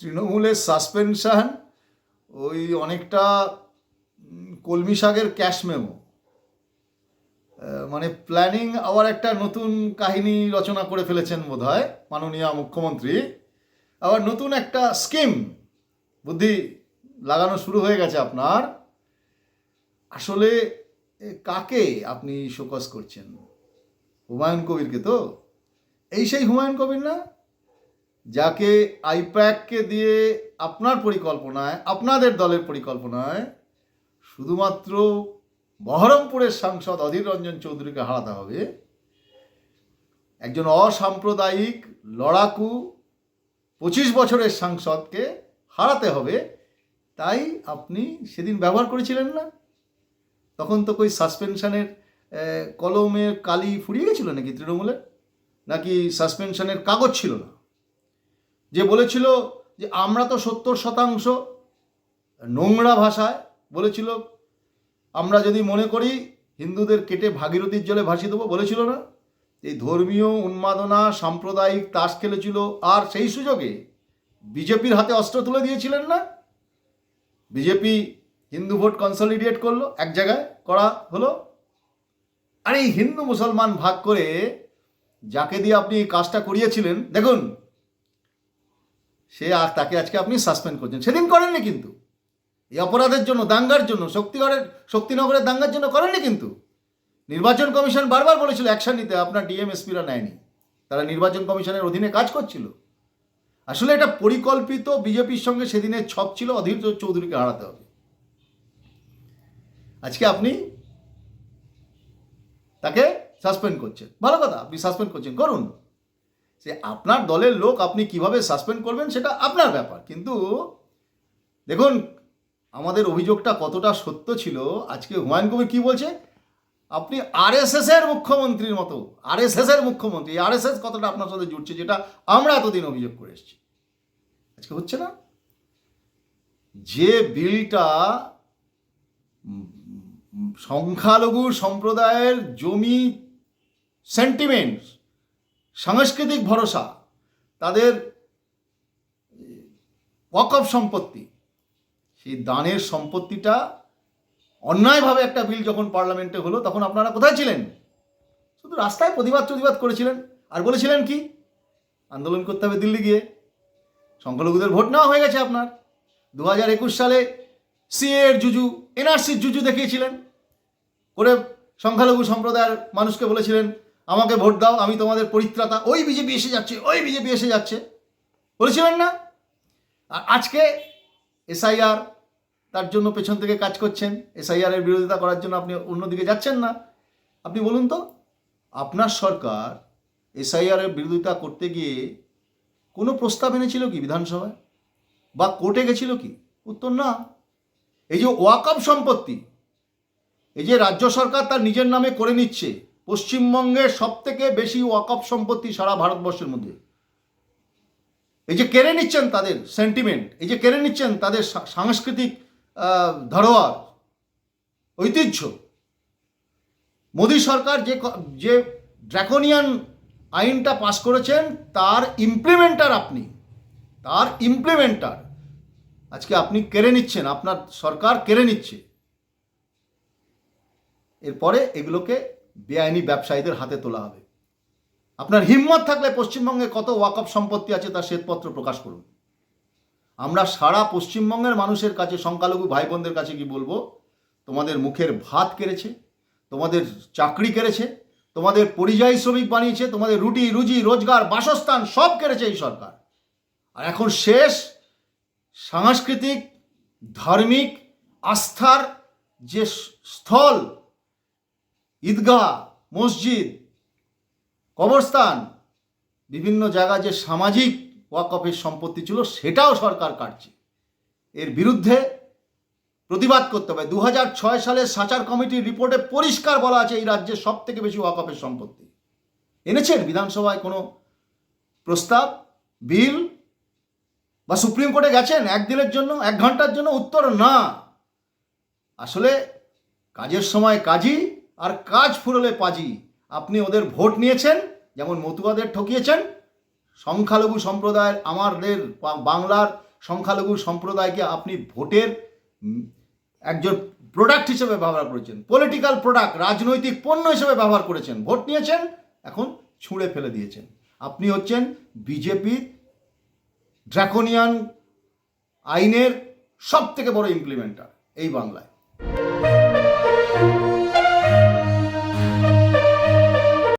তৃণমূলের সাসপেনশন ওই অনেকটা কলমি শাকের ক্যাশ মেমো মানে প্ল্যানিং আবার একটা নতুন কাহিনী রচনা করে ফেলেছেন বোধ হয় মাননীয় মুখ্যমন্ত্রী। আবার নতুন একটা স্কিম বুদ্ধি, লাগানো শুরু হয়ে গেছে আপনার। আসলে কাকে আপনি শোকস করছেন? হুমায়ুন কবিরকে তো? এই সেই হুমায়ুন কবির না? যাকে আইপ্যাককে দিয়ে আপনার পরিকল্পনায়, আপনাদের দলের পরিকল্পনায় শুধুমাত্র বহরমপুরের সাংসদ অধীর রঞ্জন চৌধুরীকে হারাতে হবে, একজন অসাম্প্রদায়িক, লড়াকু, পঁচিশ বছরের সাংসদকে হারাতে হবে, তাই আপনি সেদিন ব্যবহার করেছিলেন না? তখন তো কই সাসপেনশনের কলমের কালি ফুরিয়ে গেছিল নাকি তৃণমূলের? নাকি সাসপেনশনের কাগজ ছিল না? যে বলেছিল যে আমরা তো সত্তর শতাংশ নোংরা ভাষায় বলেছিল, আমরা যদি মনে করি হিন্দুদের কেটে ভাগীরথীর জলে ভাসিয়ে দেবো, বলেছিল না? এই ধর্মীয় উন্মাদনা, সাম্প্রদায়িক তাস খেলেছিল, আর সেই সুযোগে বিজেপির হাতে অস্ত্র তুলে দিয়েছিলেন না? বিজেপি হিন্দু ভোট কনসলিডেট করল, এক জায়গায় করা হলো। আর এই হিন্দু মুসলমান ভাগ করে যাকে দিয়ে আপনি কাজটা করিয়েছিলেন, দেখুন সে আর তাকে আজকে আপনি সাসপেন্ড করছেন। সেদিন করেননি কিন্তু। এই অপরাধের জন্য, দাঙ্গার জন্য, শক্তিগড়ের শক্তিনগরের দাঙ্গার জন্য করেননি কিন্তু। নির্বাচন কমিশন বারবার বলেছিল অ্যাকশন নিতে। আপনার ডিএমএসপিরা নেয়নি। তারা নির্বাচন কমিশনের অধীনে কাজ করছিল। আসলে এটা পরিকল্পিত বিজেপির সঙ্গে সেদিনের ছক ছিল, অধীর চৌধুরীকে হারাতে হবে। আজকে আপনি তাকে সাসপেন্ড করছেন। ভালো কথা, আপনি সাসপেন্ড করছেন। করুন। সে আপনার দলের লোক আপনি কীভাবে সাসপেন্ড করবেন সেটা আপনার ব্যাপার। কিন্তু দেখুন, আমাদের অভিযোগটা কতটা সত্য ছিল, আজকে হুমায়ুন কবির কি বলছে? আপনি আরএসএস এর মুখ্যমন্ত্রীর মতো আরএসএস এর মুখ্যমন্ত্রী আরএসএস কতটা আপনার সাথে জুড়ছে যেটা আমরা এতদিন অভিযোগ করে এসেছি। আজকে হচ্ছে না? যে বিলটা সংখ্যালঘু সম্প্রদায়ের জমি সেন্টিমেন্ট সাংস্কৃতিক ভরসা, তাদের ওয়াকফ সম্পত্তি, সেই দানের সম্পত্তিটা অন্যায়ভাবে একটা বিল যখন পার্লামেন্টে হলো, তখন আপনারা কোথায় ছিলেন? শুধু রাস্তায় প্রতিবাদ প্রতিবাদ করেছিলেন। আর বলেছিলেন কি? আন্দোলন করতে হবে দিল্লি গিয়ে। সংখ্যালঘুদের ভোট নেওয়া হয়ে গেছে আপনার। দু হাজার একুশ সালে সিএ এর জুজু, এনআরসির জুজু দেখিয়েছিলেন। করে সংখ্যালঘু সম্প্রদায়ের মানুষকে বলেছিলেন আমাকে ভোট দাও, আমি তোমাদের পরিত্রাতা। ওই বিজেপি এসে যাচ্ছে, ওই বিজেপি এসে যাচ্ছে। বলেছিলেন না? আর আজকে এসআইআর তার জন্য পেছন থেকে কাজ করছেন। এসআইআর এর বিরোধিতা করার জন্য আপনি অন্যদিকে যাচ্ছেন না। আপনি বলুন তো, আপনার সরকার এসআইআর এর বিরোধিতা করতে গিয়ে কোনো প্রস্তাব এনেছিল কি বিধানসভায়? বা কোর্টে গেছিল কি? উত্তর না। এই যে ওয়াকআপ সম্পত্তি, এই যে রাজ্য সরকার তার নিজের নামে করে নিচ্ছে পশ্চিমবঙ্গের সব থেকে বেশি ওয়াকআপ সম্পত্তি সারা ভারতবর্ষের মধ্যে। এই যে কেড়ে নিচ্ছেন তাদের সেন্টিমেন্ট এই যে কেড়ে নিচ্ছেন তাদের সাংস্কৃতিক ধরোয়ার, ঐতিহ্য। মোদী সরকার যে যে ড্রাকোনিয়ান আইনটা পাস করেছেন, তার ইমপ্লিমেন্টার আপনি। তার ইমপ্লিমেন্টার আজকে আপনি কেড়ে নিচ্ছেন, আপনার সরকার কেড়ে নিচ্ছে। এরপরে এগুলোকে বেআইনি ব্যবসায়ীদের হাতে তোলা হবে। আপনার হিম্মত থাকলে পশ্চিমবঙ্গে কত ওয়াকফ সম্পত্তি আছে তার শ্বেতপত্র প্রকাশ করুন। আমরা সারা পশ্চিমবঙ্গের মানুষের কাছে, সংখ্যালঘু ভাই বোনদের কাছে কি বলব? তোমাদের মুখের ভাত কেড়েছে, তোমাদের চাকরি কেড়েছে, তোমাদের পরিযায়ী শ্রমিক বানিয়েছে, তোমাদের রুটি, রুজি, রোজগার, বাসস্থান সব কেড়েছে এই সরকার। আর এখন শেষ সাংস্কৃতিক, ধার্মিক, আস্থার যে স্থল ঈদগাহ, মসজিদ, কবরস্থান, বিভিন্ন জায়গায় যে সামাজিক ওয়াকফের সম্পত্তি ছিল সেটাও সরকার কাটছে। এর বিরুদ্ধে প্রতিবাদ করতে হবে। দু ছয় সাচার কমিটির রিপোর্টে পরিষ্কার বলা আছে এই রাজ্যে সব থেকে বেশি ওয়াকফের সম্পত্তি। এনেছেন বিধানসভায় কোনো প্রস্তাব, বিল? বা সুপ্রিম কোর্টে গেছেন একদিনের জন্য, এক ঘণ্টার জন্য? উত্তর না। আসলে কাজের সময় কাজই আর কাজ ফুরলে পাজি। আপনি ওদের ভোট নিয়েছেন, যেমন মতুয়াদের ঠকিয়েছেন, সংখ্যালঘু সম্প্রদায়ের আমাদের বাংলার সংখ্যালঘু সম্প্রদায়কে আপনি ভোটের একজন প্রোডাক্ট হিসেবে ব্যবহার করেছেন। পলিটিক্যাল প্রোডাক্ট রাজনৈতিক পণ্য হিসেবে ব্যবহার করেছেন। ভোট নিয়েছেন, এখন ছুঁড়ে ফেলে দিয়েছেন। আপনি হচ্ছেন বিজেপির ড্রাকোনিয়ান আইনের সব থেকে বড় ইমপ্লিমেন্টার এই বাংলায়।